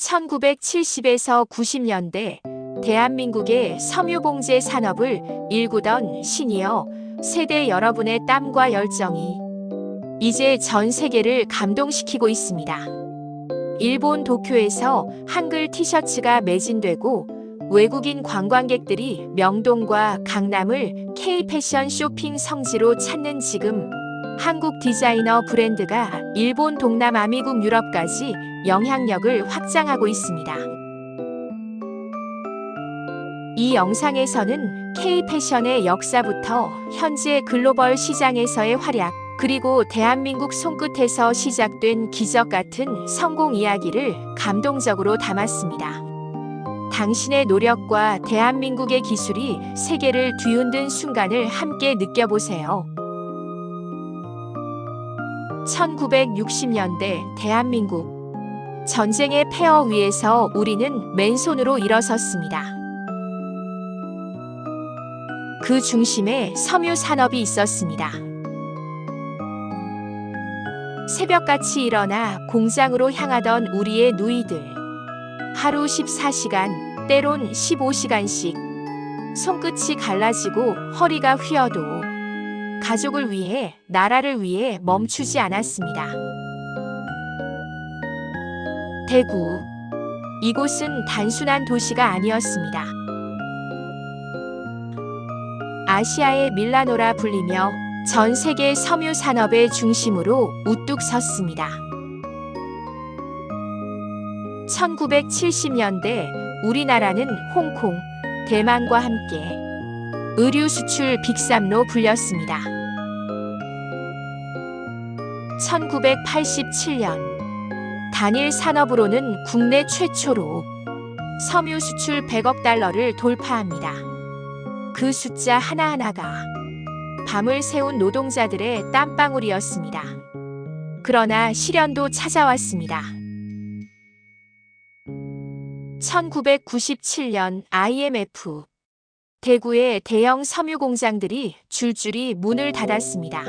1970에서 90년대 대한민국의 섬유봉제 산업을 일구던 시니어 세대 여러분의 땀과 열정이 이제 전 세계를 감동시키고 있습니다. 일본 도쿄에서 한글 티셔츠가 매진되고 외국인 관광객들이 명동과 강남을 K 패션 쇼핑 성지로 찾는 지금 한국 디자이너 브랜드가 일본 동남아 미국 유럽까지 영향력을 확장하고 있습니다. 이 영상에서는 K 패션의 역사부터 현재 글로벌 시장에서의 활약, 그리고 대한민국 손끝에서 시작된 기적 같은 성공 이야기를 감동적으로 담았습니다. 당신의 노력과 대한민국의 기술이 세계를 뒤흔든 순간을 함께 느껴보세요. 1960년대 대한민국 전쟁의 폐허 위에서 우리는 맨손으로 일어섰습니다. 그 중심에 섬유 산업이 있었습니다. 새벽같이 일어나 공장으로 향하던 우리의 누이들. 하루 14시간, 때론 15시간씩. 손끝이 갈라지고 허리가 휘어도 가족을 위해, 나라를 위해 멈추지 않았습니다. 대구. 이곳은 단순한 도시가 아니었습니다. 아시아의 밀라노라 불리며 전 세계 섬유 산업의 중심으로 우뚝 섰습니다. 1970년대 우리나라는 홍콩, 대만과 함께 의류 수출 빅삼로 불렸습니다. 1987년 단일 산업으로는 국내 최초로 섬유 수출 100억 달러를 돌파합니다. 그 숫자 하나하나가 밤을 새운 노동자들의 땀방울이었습니다. 그러나 시련도 찾아왔습니다. 1997년 IMF 대구의 대형 섬유 공장들이 줄줄이 문을 닫았습니다.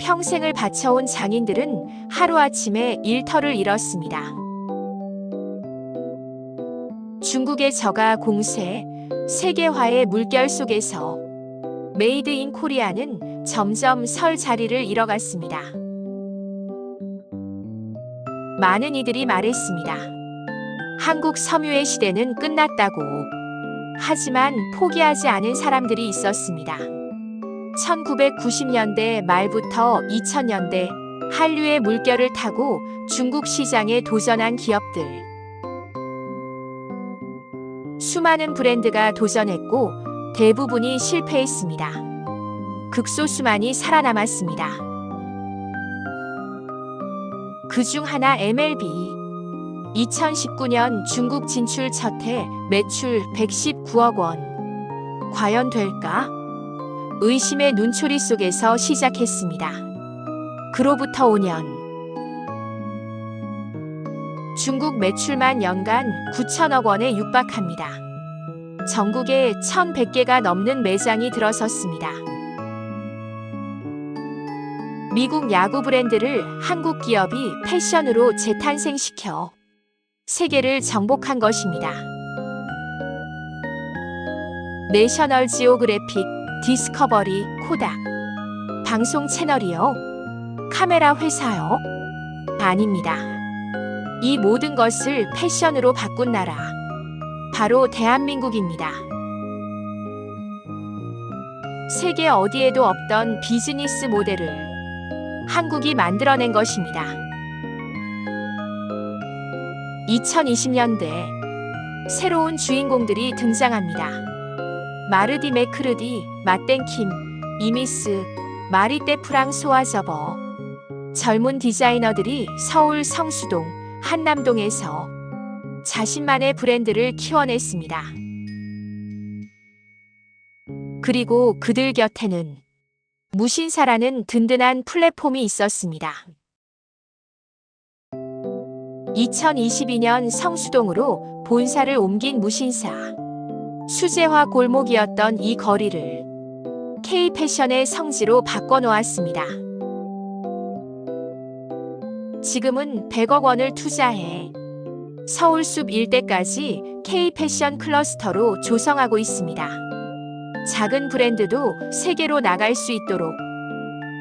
평생을 바쳐온 장인들은 하루아침에 일터를 잃었습니다. 중국의 저가 공세, 세계화의 물결 속에서 메이드 인 코리아는 점점 설 자리를 잃어갔습니다. 많은 이들이 말했습니다. 한국 섬유의 시대는 끝났다고. 하지만 포기하지 않은 사람들이 있었습니다. 1990년대 말부터 2000년대 한류의 물결을 타고 중국 시장에 도전한 기업들. 수많은 브랜드가 도전했고 대부분이 실패했습니다. 극소수만이 살아남았습니다. 그중 하나 MLB. 2019년 중국 진출 첫해 매출 119억 원. 과연 될까? 의심의 눈초리 속에서 시작했습니다. 그로부터 5년. 중국 매출만 연간 9천억 원에 육박합니다. 전국에 1,100개가 넘는 매장이 들어섰습니다. 미국 야구 브랜드를 한국 기업이 패션으로 재탄생시켜 세계를 정복한 것입니다. 내셔널 지오그래픽, 디스커버리, 코닥. 방송 채널이요? 카메라 회사요? 아닙니다. 이 모든 것을 패션으로 바꾼 나라. 바로 대한민국입니다. 세계 어디에도 없던 비즈니스 모델을 한국이 만들어낸 것입니다. 2020년대 새로운 주인공들이 등장합니다. 마르디 메크르디, 마땡킴, 이미스, 마리떼 프랑소와 저버. 젊은 디자이너들이 서울 성수동, 한남동에서 자신만의 브랜드를 키워냈습니다. 그리고 그들 곁에는 무신사라는 든든한 플랫폼이 있었습니다. 2022년 성수동으로 본사를 옮긴 무신사. 수제화 골목이었던 이 거리를 K-패션의 성지로 바꿔놓았습니다. 지금은 100억 원을 투자해 서울숲 일대까지 K 패션 클러스터로 조성하고 있습니다. 작은 브랜드도 세계로 나갈 수 있도록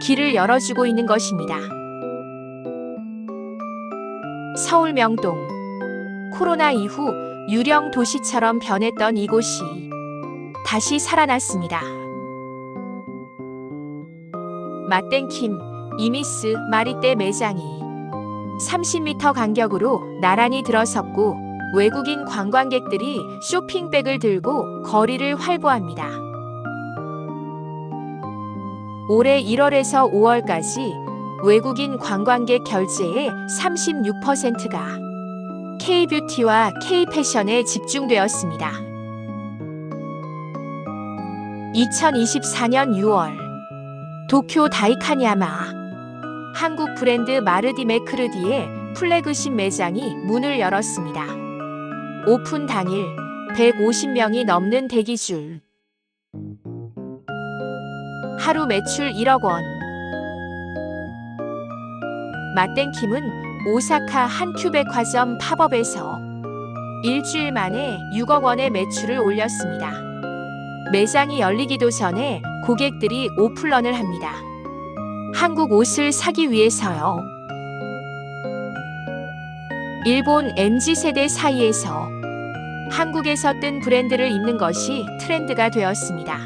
길을 열어주고 있는 것입니다. 서울 명동. 코로나 이후 유령 도시처럼 변했던 이곳이 다시 살아났습니다. 맛땡킴, 이미스, 마리떼 매장이 30m 간격으로 나란히 들어섰고 외국인 관광객들이 쇼핑백을 들고 거리를 활보합니다. 올해 1월에서 5월까지 외국인 관광객 결제의 36%가 K-뷰티와 K-패션에 집중되었습니다. 2024년 6월 도쿄 다이카니야마 한국 브랜드 마르디 메크르디의 플래그십 매장이 문을 열었습니다. 오픈 당일 150명이 넘는 대기줄. 하루 매출 1억 원. 맛땡킴은 오사카 한큐백화점 팝업에서 일주일 만에 6억 원의 매출을 올렸습니다. 매장이 열리기도 전에 고객들이 오플런을 합니다. 한국 옷을 사기 위해서요. 일본 MZ세대 사이에서 한국에서 뜬 브랜드를 입는 것이 트렌드가 되었습니다.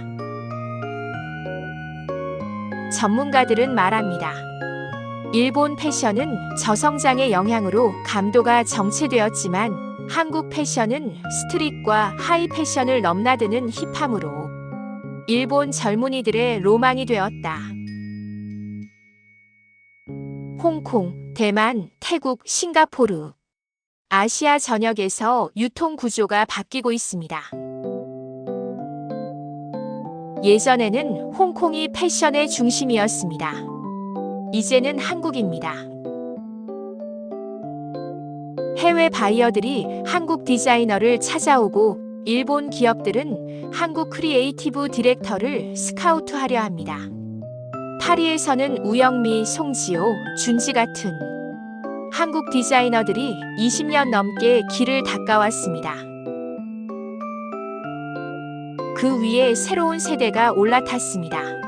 전문가들은 말합니다. 일본 패션은 저성장의 영향으로 감도가 정체되었지만 한국 패션은 스트릿과 하이 패션을 넘나드는 힙함으로 일본 젊은이들의 로망이 되었다. 홍콩, 대만, 태국, 싱가포르. 아시아 전역에서 유통 구조가 바뀌고 있습니다. 예전에는 홍콩이 패션의 중심이었습니다. 이제는 한국입니다. 해외 바이어들이 한국 디자이너를 찾아오고 일본 기업들은 한국 크리에이티브 디렉터를 스카우트하려 합니다. 파리에서는 우영미, 송지호, 준지 같은 한국 디자이너들이 20년 넘게 길을 닦아왔습니다. 그 위에 새로운 세대가 올라탔습니다.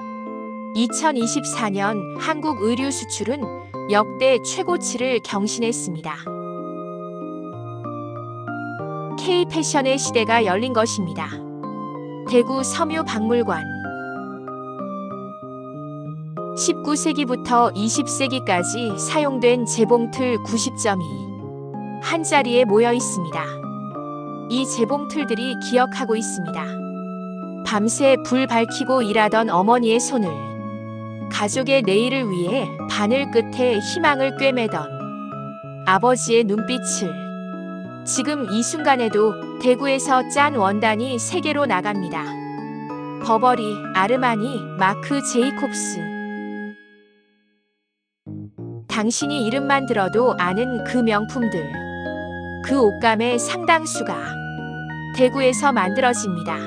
2024년 한국 의류 수출은 역대 최고치를 경신했습니다. K 패션의 시대가 열린 것입니다. 대구 섬유 박물관 19세기부터 20세기까지 사용된 재봉틀 90점이 한 자리에 모여 있습니다. 이 재봉틀들이 기억하고 있습니다. 밤새 불 밝히고 일하던 어머니의 손을 가족의 내일을 위해 바늘 끝에 희망을 꿰매던 아버지의 눈빛을 지금 이 순간에도 대구에서 짠 원단이 세계로 나갑니다. 버버리, 아르마니, 마크 제이콥스. 당신이 이름만 들어도 아는 그 명품들. 그 옷감의 상당수가 대구에서 만들어집니다.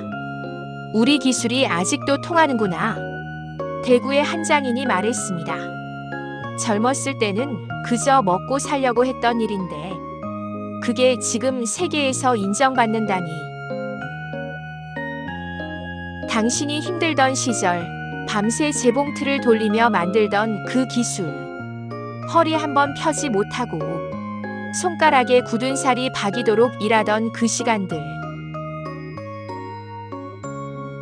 우리 기술이 아직도 통하는구나. 대구의 한 장인이 말했습니다. 젊었을 때는 그저 먹고 살려고 했던 일인데, 그게 지금 세계에서 인정받는다니. 당신이 힘들던 시절, 밤새 재봉틀을 돌리며 만들던 그 기술. 허리 한번 펴지 못하고, 손가락에 굳은 살이 박이도록 일하던 그 시간들.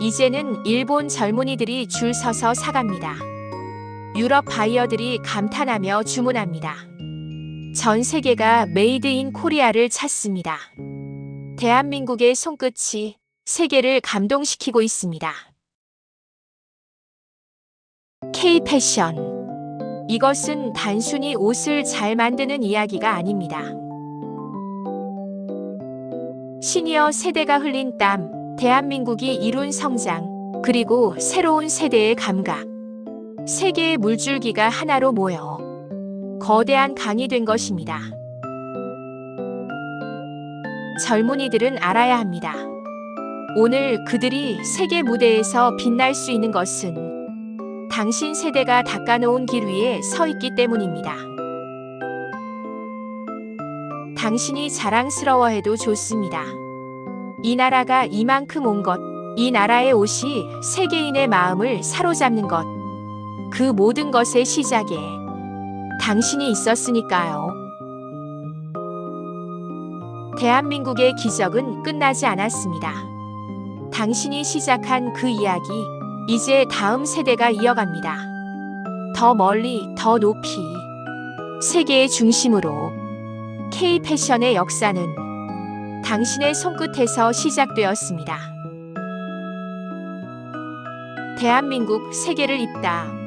이제는 일본 젊은이들이 줄 서서 사갑니다. 유럽 바이어들이 감탄하며 주문합니다. 전 세계가 메이드 인 코리아를 찾습니다. 대한민국의 손끝이 세계를 감동시키고 있습니다. K 패션. 이것은 단순히 옷을 잘 만드는 이야기가 아닙니다. 시니어 세대가 흘린 땀, 대한민국이 이룬 성장, 그리고 새로운 세대의 감각. 세계의 물줄기가 하나로 모여 거대한 강이 된 것입니다. 젊은이들은 알아야 합니다. 오늘 그들이 세계 무대에서 빛날 수 있는 것은 당신 세대가 닦아놓은 길 위에 서 있기 때문입니다. 당신이 자랑스러워해도 좋습니다. 이 나라가 이만큼 온 것, 이 나라의 옷이 세계인의 마음을 사로잡는 것, 그 모든 것의 시작에 당신이 있었으니까요. 대한민국의 기적은 끝나지 않았습니다. 당신이 시작한 그 이야기, 이제 다음 세대가 이어갑니다. 더 멀리, 더 높이, 세계의 중심으로 K 패션의 역사는 당신의 손끝에서 시작되었습니다. 대한민국 세계를 잇다.